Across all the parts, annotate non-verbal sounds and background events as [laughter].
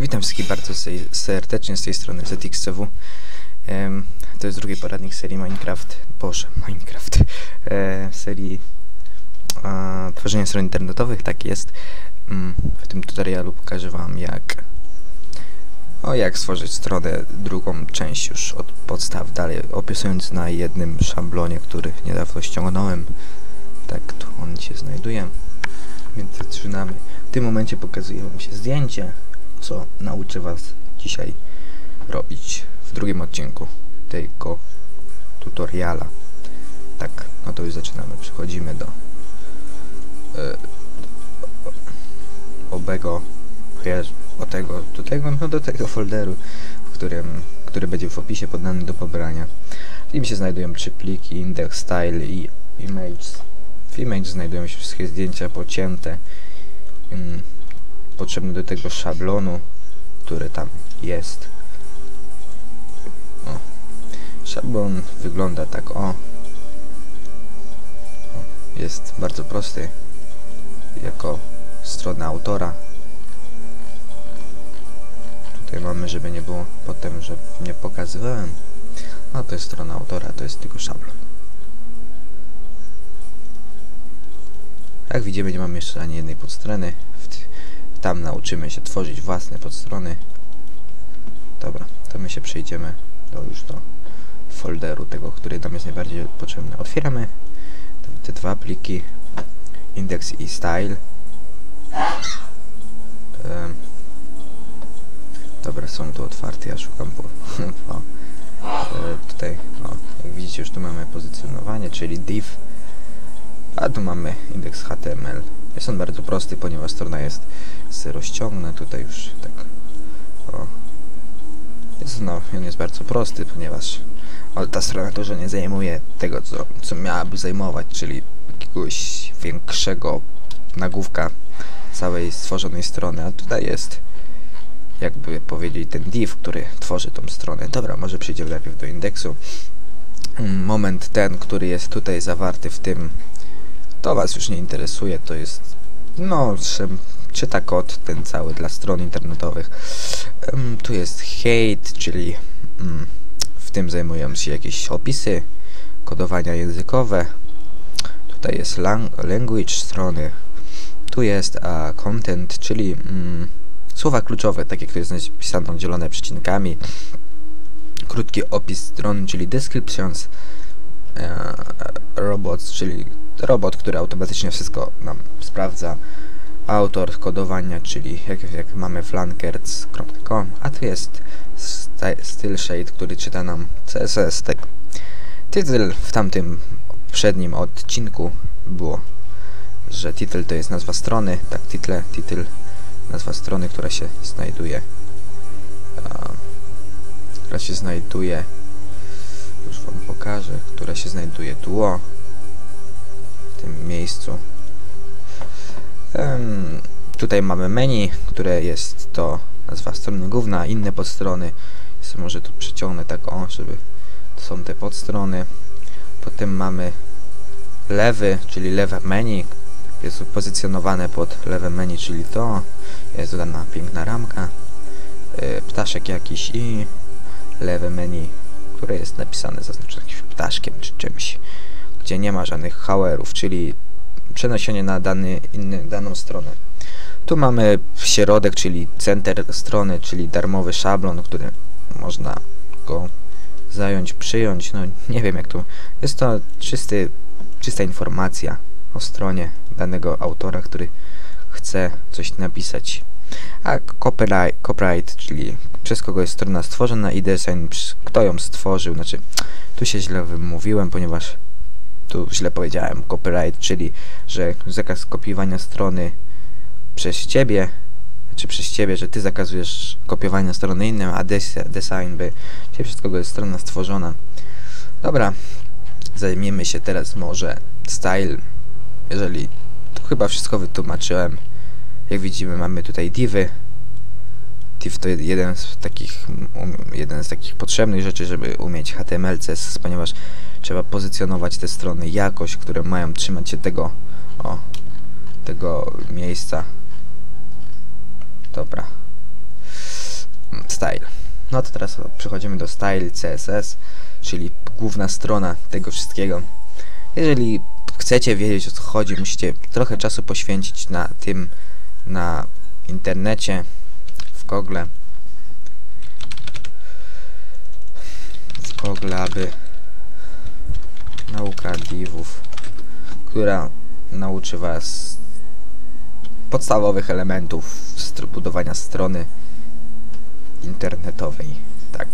Witam wszystkich bardzo serdecznie z tej strony ZXCW. To jest drugi poradnik serii Minecraft. Boże, Minecraft. E, serii tworzenia stron internetowych, tak jest. Mm, w tym tutorialu pokażę wam jak o jak stworzyć stronę, drugą część już od podstaw dalej, opisując na jednym szablonie, który niedawno ściągnąłem. Tak, tu on się znajduje. Więc zaczynamy. W tym momencie pokazuje wam się zdjęcie, co nauczę was dzisiaj robić w drugim odcinku tego tutoriala. Tak, no to już zaczynamy. Przechodzimy do e, obego o tego, do tego, no do tego folderu, w którym, który będzie w opisie podany do pobrania. W nim się znajdują trzy pliki, index, style i images. W image znajdują się wszystkie zdjęcia pocięte, ym, potrzebne do tego szablonu, który tam jest. O. Szablon wygląda tak o. o. Jest bardzo prosty, jako strona autora. Tutaj mamy, żeby nie było potem, że nie pokazywałem. No to jest strona autora, to jest tylko szablon. Jak widzimy, nie mamy jeszcze ani jednej podstrony. W- Tam nauczymy się tworzyć własne podstrony. Dobra, to my się przejdziemy do już do folderu tego, który nam jest najbardziej potrzebny. Otwieramy te, dwa pliki index i style. Dobra, są tu otwarte, ja szukam po, [laughs] po e, tutaj, o, jak widzicie już tu mamy pozycjonowanie, czyli div, a tu mamy indeks HTML. Jest on bardzo prosty, ponieważ strona jest z rozciągnę tutaj już tak, o, jest, no, on jest bardzo prosty, ponieważ ta strona dużo nie zajmuje tego, co, co miałaby zajmować, czyli jakiegoś większego nagłówka całej stworzonej strony, a tutaj jest jakby powiedzieć ten div, który tworzy tą stronę. Dobra, może przejdziemy najpierw do indeksu. Mm, Moment ten, który jest tutaj zawarty w tym, to was już nie interesuje, to jest no, czy- czyta kod ten cały dla stron internetowych. Em, tu jest hate, czyli mm, w tym zajmują się jakieś opisy, kodowania językowe. Tutaj jest lang language strony. Tu jest a, content, czyli mm, słowa kluczowe, tak jak to jest napisane zielone przecinkami. Krótki opis strony, czyli descriptions. E, robots, czyli robot, który automatycznie wszystko nam sprawdza. Autor kodowania, czyli jak, jak mamy flankers.com, a tu jest sta- style shade, który czyta nam CSS. Tak. Tytuł w tamtym poprzednim odcinku było, że title to jest nazwa strony, tak, title, title, nazwa strony, która się znajduje, która się znajduje, już wam pokażę, która się znajduje tu, o, w tym miejscu. Em, tutaj mamy menu, które jest to nazwa strony główna, inne podstrony. Jest, może tu przeciągnę tak o, żeby to są te podstrony. Potem mamy lewy, czyli lewe menu. Jest pozycjonowane pod lewe menu, czyli to. Jest dodana piękna ramka. y, Ptaszek jakiś i lewe menu, które jest napisane, zaznaczone jakimś ptaszkiem czy czymś. Gdzie nie ma żadnych hauerów, czyli przenoszenie na dany, inny, daną stronę. Tu mamy środek, czyli center strony, czyli darmowy szablon, który można go zająć, przyjąć, no nie wiem jak to... Jest to czysty, czysta informacja o stronie danego autora, który chce coś napisać. A copyright, copyright, czyli przez kogo jest strona stworzona i design, kto ją stworzył, znaczy tu się źle wymówiłem, ponieważ tu źle powiedziałem, copyright, czyli że zakaz kopiowania strony przez ciebie, czy przez ciebie, że ty zakazujesz kopiowania strony innym, a des design by, czyli przez kogo jest strona stworzona. Dobra, zajmiemy się teraz może style, jeżeli to chyba wszystko wytłumaczyłem. Jak widzimy mamy tutaj divy. Div to jeden z takich, um, jeden z takich potrzebnych rzeczy, żeby umieć HTML, CSS, ponieważ trzeba pozycjonować te strony jakoś, które mają trzymać się tego, o, tego miejsca. Dobra. No to teraz przechodzimy do Style CSS, czyli główna strona tego wszystkiego. Jeżeli chcecie wiedzieć o co chodzi, musicie trochę czasu poświęcić na tym, na internecie, w Google. W Google, aby nauka divów, która nauczy was podstawowych elementów budowania strony internetowej. Tak.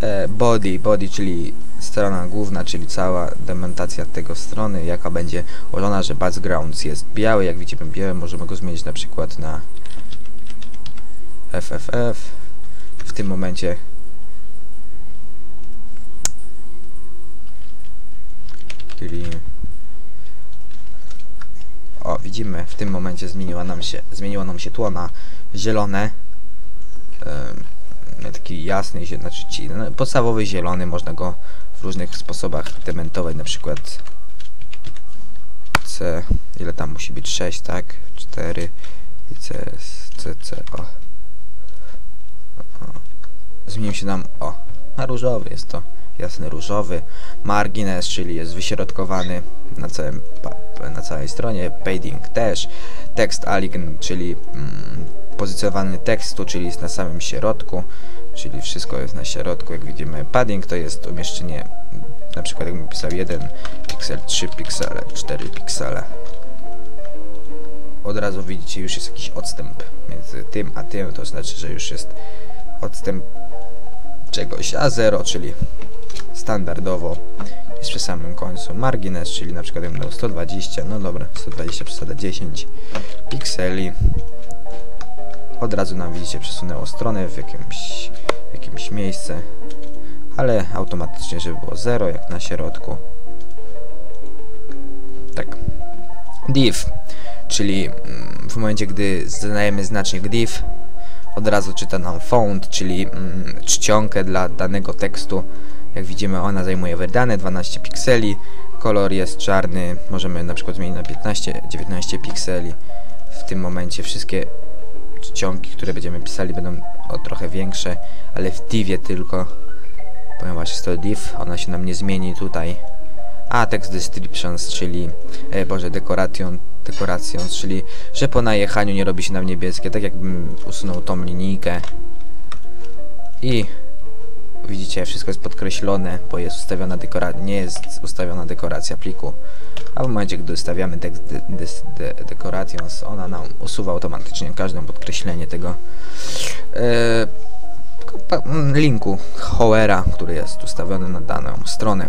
E, body, body, czyli strona główna, czyli cała dementacja tego strony, jaka będzie ułożona, że background jest biały, jak widzimy biały, możemy go zmienić na przykład na FFF. W tym momencie. Czyli o widzimy. W tym momencie zmieniła nam się zmieniło nam się tło na zielone. Ym, taki jasny, znaczy ci, no, podstawowy zielony, można go w różnych sposobach dementować, na przykład C, ile tam musi być? 6, tak? 4 i C, C, C, o. Zmienił się nam, o, na różowy jest to, jasny różowy. Margines, czyli jest wyśrodkowany na, całym, na całej stronie, padding też, tekst align, czyli mm, pozycjonowanie tekstu, czyli jest na samym środku, czyli wszystko jest na środku, jak widzimy. Padding to jest umieszczenie, na przykład jakbym pisał 1 piksel, 3 piksele, 4 piksele. Od razu widzicie, już jest jakiś odstęp między tym a tym, to znaczy, że już jest odstęp czegoś, a 0, czyli standardowo jest przy samym końcu. Margines, czyli na przykład dał 120, no dobra, 120 przesada 10 pikseli. Od razu nam widzicie przesunęło stronę w jakimś, jakimś miejsce, ale automatycznie, żeby było 0 jak na środku. Tak. Div, czyli mm, w momencie, gdy zadajemy znacznik div, od razu czyta nam font, czyli mm, czcionkę dla danego tekstu. Jak widzimy, ona zajmuje wydane 12 pikseli. Kolor jest czarny, możemy na przykład zmienić na 15-19 pikseli. W tym momencie wszystkie czcionki, które będziemy pisali, będą o trochę większe, ale w divie tylko, ponieważ jest to div, ona się nam nie zmieni tutaj. A text descriptions, czyli, e, boże, decoration, decorations, czyli, że po najechaniu nie robi się nam niebieskie, tak jakbym usunął tą linijkę. I widzicie, wszystko jest podkreślone, bo jest ustawiona dekoracja, nie jest ustawiona dekoracja pliku. A w momencie, gdy ustawiamy tekst de, de, de, decorations, ona nam usuwa automatycznie każde podkreślenie tego e, mm, linku Howera, który jest ustawiony na daną stronę.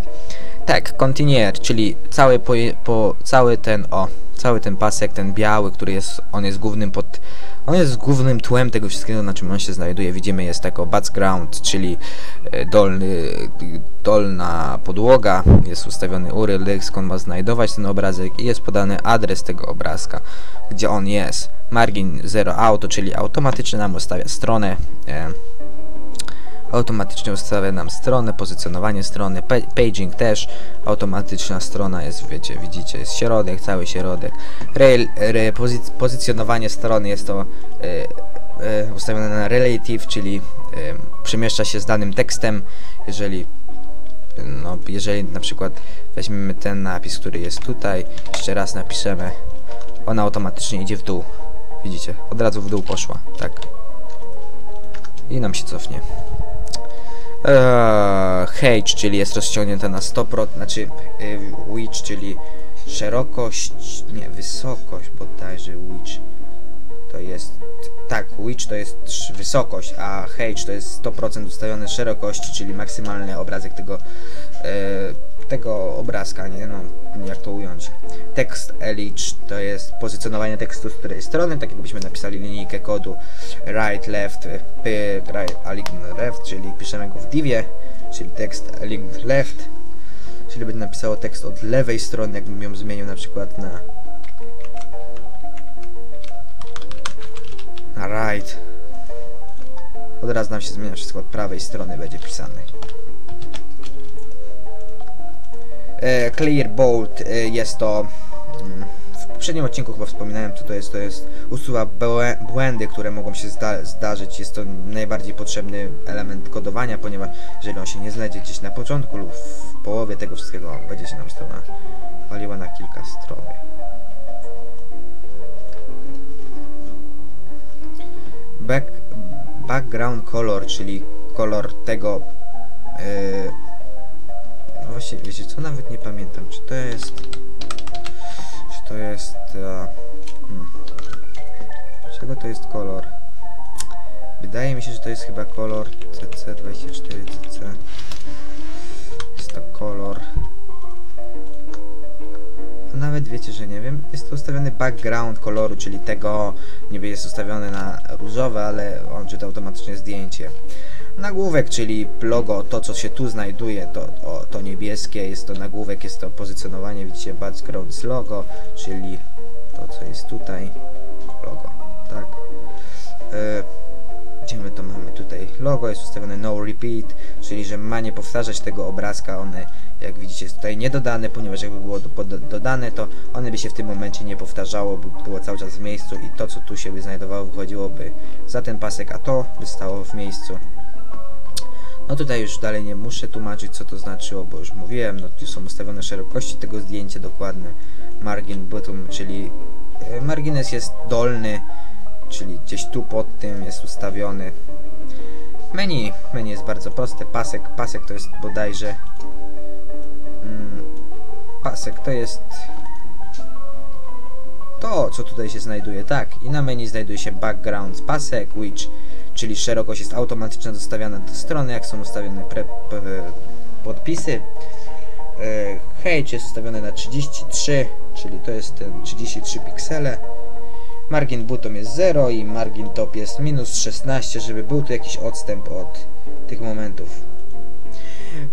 Tak, continuer, czyli cały, po, po, cały ten, o, cały ten pasek, ten biały, który jest, on jest głównym pod, on jest głównym tłem tego wszystkiego, na czym on się znajduje. Widzimy, jest jako background, czyli e, dolny, dolna podłoga, jest ustawiony URL, skąd ma znajdować ten obrazek i jest podany adres tego obrazka, gdzie on jest. Margin 0 auto, czyli automatycznie nam ustawia stronę, e, automatycznie ustawia nam stronę, pozycjonowanie strony, pa paging też, automatyczna strona jest, wiecie, widzicie, jest środek, cały środek. Rail, re, pozy pozycjonowanie strony jest to e, ustawione na relative, czyli e, przemieszcza się z danym tekstem, jeżeli no, jeżeli na przykład weźmiemy ten napis, który jest tutaj, jeszcze raz napiszemy, ona automatycznie idzie w dół. Widzicie, od razu w dół poszła, tak. I nam się cofnie. Eee, H, czyli jest rozciągnięta na 100%, znaczy y, width, czyli szerokość, nie, wysokość bodajże width to jest, tak, width to jest wysokość, a H to jest 100% ustawione szerokości, czyli maksymalny obrazek tego, e, tego obrazka, nie, no, jak to ująć. Tekst elich to jest pozycjonowanie tekstu z której strony, tak jakbyśmy napisali linijkę kodu right, left, p, right, align left, czyli piszemy go w divie, czyli tekst align left, czyli będzie napisało tekst od lewej strony, jakbym ją zmienił na przykład na na right. Od razu nam się zmienia wszystko od prawej strony będzie pisane. E, clear bold e, jest to mm, w poprzednim odcinku chyba wspominałem, co to jest. To jest usuwa błę- błędy, które mogą się zda zdarzyć. Jest to najbardziej potrzebny element kodowania, ponieważ jeżeli on się nie znajdzie gdzieś na początku lub w połowie tego wszystkiego, będzie się nam strona waliła na kilka stron. Back, background color, czyli kolor tego yy, no właśnie, wiecie co, nawet nie pamiętam, czy to jest czy to jest hmm. czego to jest kolor wydaje mi się, że to jest chyba kolor CC24CC jest nawet wiecie, że nie wiem, jest ustawiony background koloru, czyli tego niby jest ustawiony na różowe, ale on czyta automatycznie zdjęcie. Nagłówek, czyli logo, to co się tu znajduje, to, to niebieskie, jest to nagłówek, jest to pozycjonowanie, widzicie, background logo, czyli to co jest tutaj, logo, tak. Logo jest ustawione no repeat, czyli że ma nie powtarzać tego obrazka, one jak widzicie jest tutaj niedodane, ponieważ jakby było do, do, dodane, to one by się w tym momencie nie powtarzało, by było cały czas w miejscu i to co tu się by znajdowało wychodziłoby za ten pasek, a to by stało w miejscu. No tutaj już dalej nie muszę tłumaczyć co to znaczyło, bo już mówiłem, no tu są ustawione szerokości tego zdjęcia dokładne, margin bottom, czyli e, margines jest dolny, czyli gdzieś tu pod tym jest ustawiony. Menu, menu jest bardzo proste, pasek, pasek to jest bodajże mm, pasek to jest to, co tutaj się znajduje, tak. I na menu znajduje się background pasek, which, czyli szerokość jest automatycznie dostawiana do strony, jak są ustawione pre, podpisy. E, height jest ustawiony na 33, czyli to jest ten 33 piksele. Margin button jest 0 i margin top jest minus 16, żeby był tu jakiś odstęp od tych momentów.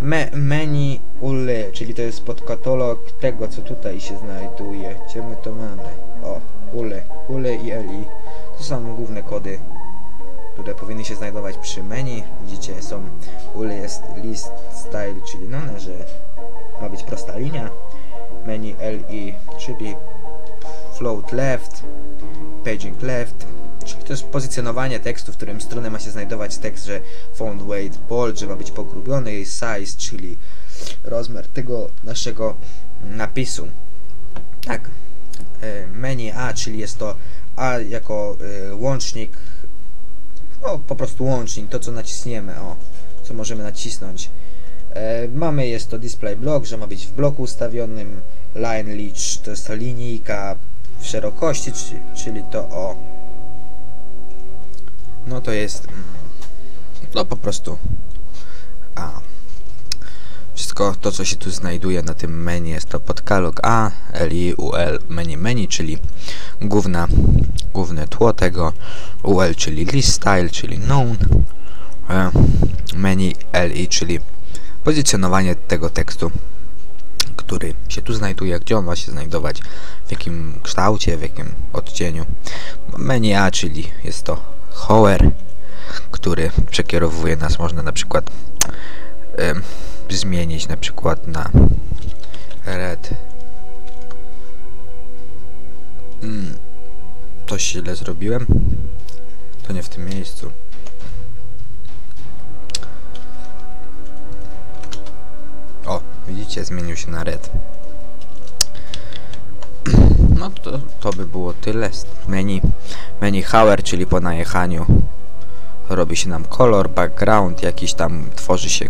Me, menu ule, czyli to jest podkatalog tego, co tutaj się znajduje. Gdzie my to mamy? O, ule, ule i li. To są główne kody, które powinny się znajdować przy menu. Widzicie, są ule jest list style, czyli no, że ma być prosta linia. Menu li, czyli float left, paging left, czyli to jest pozycjonowanie tekstu, w którym stronę ma się znajdować tekst, że font weight bold, że ma być pogrubiony, jej size, czyli rozmiar tego naszego napisu. Tak, e, menu A, czyli jest to A jako e, łącznik, o po prostu łącznik, to co naciśniemy, o, co możemy nacisnąć. E, mamy, jest to display block, że ma być w bloku ustawionym, line leech, to jest linijka w szerokości, czyli to o no to jest mm, no po prostu a wszystko to co się tu znajduje na tym menu jest to podkalog A, LI, UL, menu menu, czyli główna, główne tło tego, UL, czyli list style, czyli known, e, menu LI, czyli pozycjonowanie tego tekstu który się tu znajduje, gdzie on ma się znajdować, w jakim kształcie, w jakim odcieniu. Menu A, czyli jest to hover, który przekierowuje nas, można na przykład y, zmienić na przykład na red. Mm, coś źle zrobiłem. To nie w tym miejscu. Widzicie, zmienił się na red. [clears throat] No to, to by było tyle z menu. Menu hover, czyli po najechaniu robi się nam kolor, background, jakiś tam tworzy się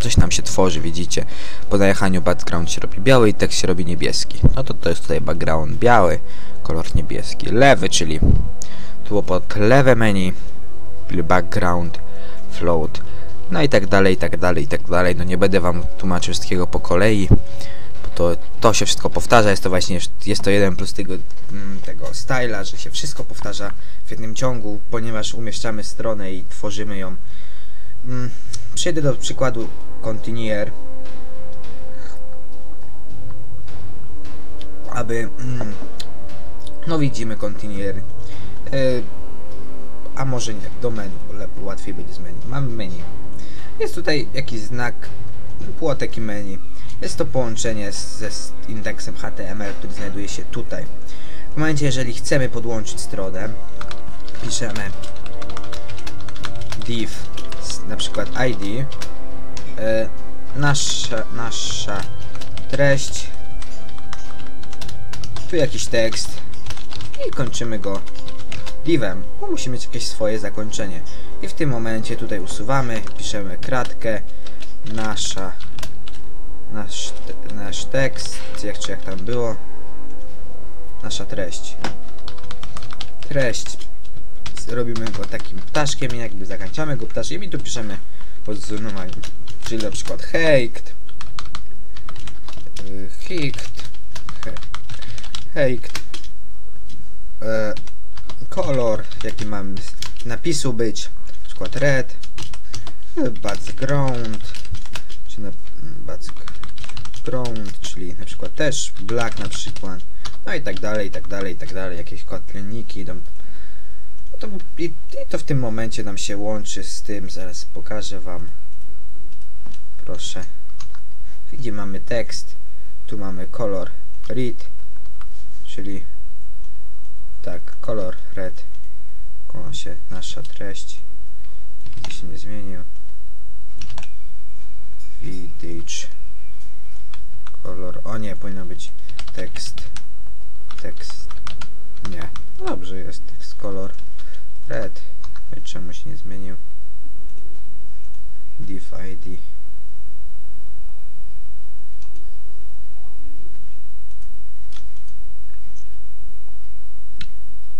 coś nam się tworzy, widzicie. Po najechaniu background się robi biały i tekst się robi niebieski. No to to jest tutaj background biały, kolor niebieski. Lewy, czyli tu pod lewe menu, czyli background, float, no i tak dalej, i tak dalej, i tak dalej. No nie będę wam tłumaczył wszystkiego po kolei to, to się wszystko powtarza, jest to właśnie, jest to jeden plus tego, mm, tego styla, że się wszystko powtarza w jednym ciągu, ponieważ umieszczamy stronę i tworzymy ją. Mm, przejdę do przykładu Continuer, aby, mm, no widzimy Continuer, y, a może nie, do menu, bo łatwiej będzie z menu. Mamy menu. Jest tutaj jakiś znak, płotek i menu Jest to połączenie z, ze indeksem HTML, który znajduje się tutaj. W momencie, jeżeli chcemy podłączyć stronę, piszemy div, na przykład id, e, nasza, nasza treść, tu jakiś tekst i kończymy go divem, bo musi mieć jakieś swoje zakończenie. I w tym momencie tutaj usuwamy, piszemy kratkę, nasza, nasz, nasz tekst, jak czy jak tam było, nasza treść. Treść. Robimy go takim ptaszkiem jakby zakończamy go ptaszkiem. I tu piszemy pozycjonowanie. Czyli na przykład heikt, y, hikt, he, e, kolor, jaki mam napisu być, przykład red, e, background, czy na background, czyli na przykład też black na przykład, no i tak dalej, i tak dalej, i tak dalej, jakieś kotliniki idą. No to, i, I to w tym momencie nam się łączy z tym, zaraz pokażę wam. Proszę. Gdzie mamy tekst, tu mamy kolor read, czyli tak, kolor red. Koło się nasza treść. Gdzie się nie zmienił. Widać. Kolor. O nie, powinno być tekst. Tekst. Nie. No dobrze jest tekst kolor red. I czemu się nie zmienił? div id.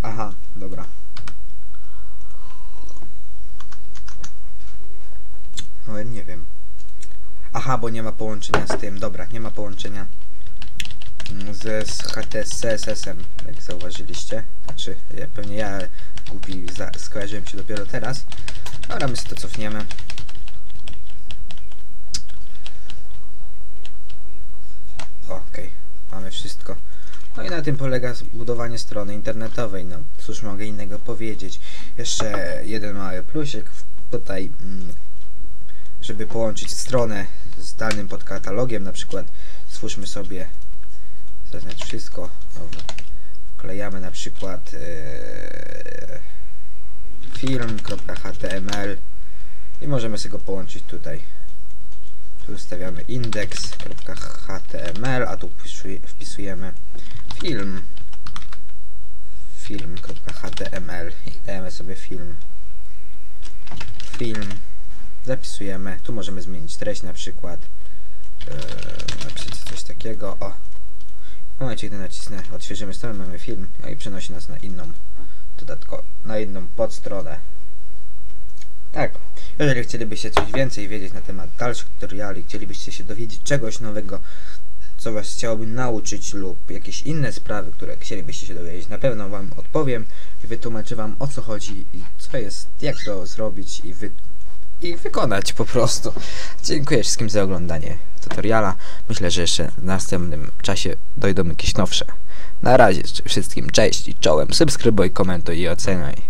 Aha, dobra. No nie wiem. Aha, bo nie ma połączenia z tym. Dobra, nie ma połączenia ze z z CSS-em, jak zauważyliście. Znaczy, ja, pewnie ja głupi skojarzyłem się dopiero teraz. Dobra, my sobie to cofniemy. Okej, mamy wszystko. No i na tym polega budowanie strony internetowej. No cóż mogę innego powiedzieć. Jeszcze jeden mały plusik tutaj, mm, żeby połączyć stronę z danym podkatalogiem, na przykład stwórzmy sobie zaznacz wszystko. Dobra. Wklejamy na przykład e, film.html i możemy sobie go połączyć tutaj. Tu stawiamy index.html, a tu wpisuj- wpisujemy film film.html i dajemy sobie film film zapisujemy, tu możemy zmienić treść na przykład e, napisać coś takiego, o! W momencie gdy nacisnę, odświeżymy stronę, mamy film no i przenosi nas na inną dodatko, na inną podstronę. Tak, jeżeli chcielibyście coś więcej wiedzieć na temat dalszych tutoriali, chcielibyście się dowiedzieć czegoś nowego, co Was chciałoby nauczyć lub jakieś inne sprawy, które chcielibyście się dowiedzieć, na pewno Wam odpowiem i wytłumaczę Wam o co chodzi i co jest, jak to zrobić i, wy, i wykonać po prostu. Dziękuję wszystkim za oglądanie tutoriala. Myślę, że jeszcze w następnym czasie dojdą jakieś nowsze. Na razie wszystkim cześć i czołem. Subskrybuj, komentuj i oceniaj.